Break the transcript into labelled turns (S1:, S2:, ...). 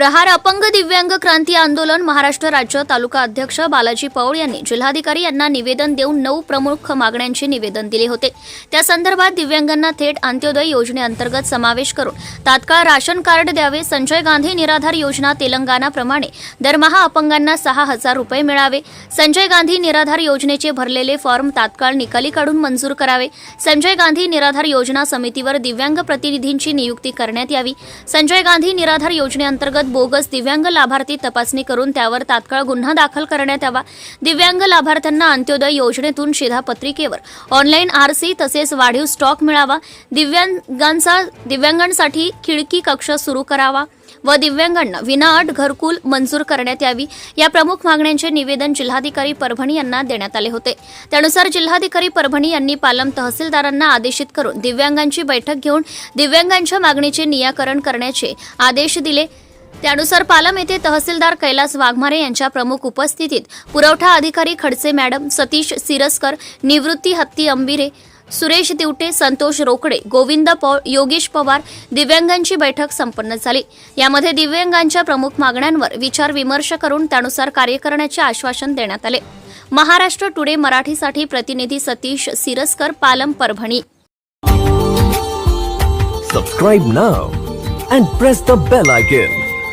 S1: प्रहार अपंग दिव्यांग क्रांती आंदोलन महाराष्ट्र राज्य तालुका अध्यक्ष बालाजी पौळ यांनी जिल्हाधिकारी यांना निवेदन देऊन नऊ प्रमुख मागण्यांचे निवेदन दिले होते. त्या संदर्भात दिव्यांगांना थेट अंत्योदय योजनेअंतर्गत समावेश करून तात्काळ राशन कार्ड द्यावे संजय गांधी निराधार योजना तेलंगणाप्रमाणे दरमहा अपंगांना सहा हजार रुपये मिळावे संजय गांधी निराधार योजनेचे भरलेले फॉर्म तात्काळ निकाली काढून मंजूर करावे संजय गांधी निराधार योजना समितीवर दिव्यांग प्रतिनिधींची नियुक्ती करण्यात यावी संजय गांधी निराधार योजनेअंतर्गत बोगस दिव्यांग लाभार्थी तपासणी करून त्यावर तात्काळ गुन्हा दाखल करण्यात यावा. दिव्यांग लाभार्थ्यांना अंत्योदय योजनेतून शिधापत्रिकेवर ऑनलाईन आरसी तसेच वाढीव स्टॉक मिळावा. दिव्यांगांचा दिव्यांगांसाठी खिडकी कक्ष सुरू करावा व दिव्यांगांना विनाअट घरकुल मंजूर करण्यात यावी. या प्रमुख मागण्यांचे निवेदन जिल्हाधिकारी परभणी यांना देण्यात आले होते. त्यानुसार जिल्हाधिकारी परभणी यांनी पालम तहसीलदारांना आदेशित करून दिव्यांगांची बैठक घेऊन दिव्यांगांच्या मागणीचे निराकरण करण्याचे आदेश दिले. त्यानुसार पालम येथे तहसीलदार कैलास वाघमारे यांच्या प्रमुख उपस्थितीत पुरवठा अधिकारी खडसे मॅडम सतीश सिरस्कर निवृत्ती हत्ती अंबिरे सुरेश दिवटे संतोष रोकडे गोविंद पौळ योगेश पवार दिव्यांगांची बैठक संपन्न झाली. यामध्ये दिव्यांगांच्या प्रमुख मागण्यांवर विचार विमर्श करून त्यानुसार कार्य करण्याचे आश्वासन देण्यात आले. महाराष्ट्र टुडे मराठीसाठी प्रतिनिधी Satish Siraskar Palam Parbhani.
S2: Subscribe now and press the bell icon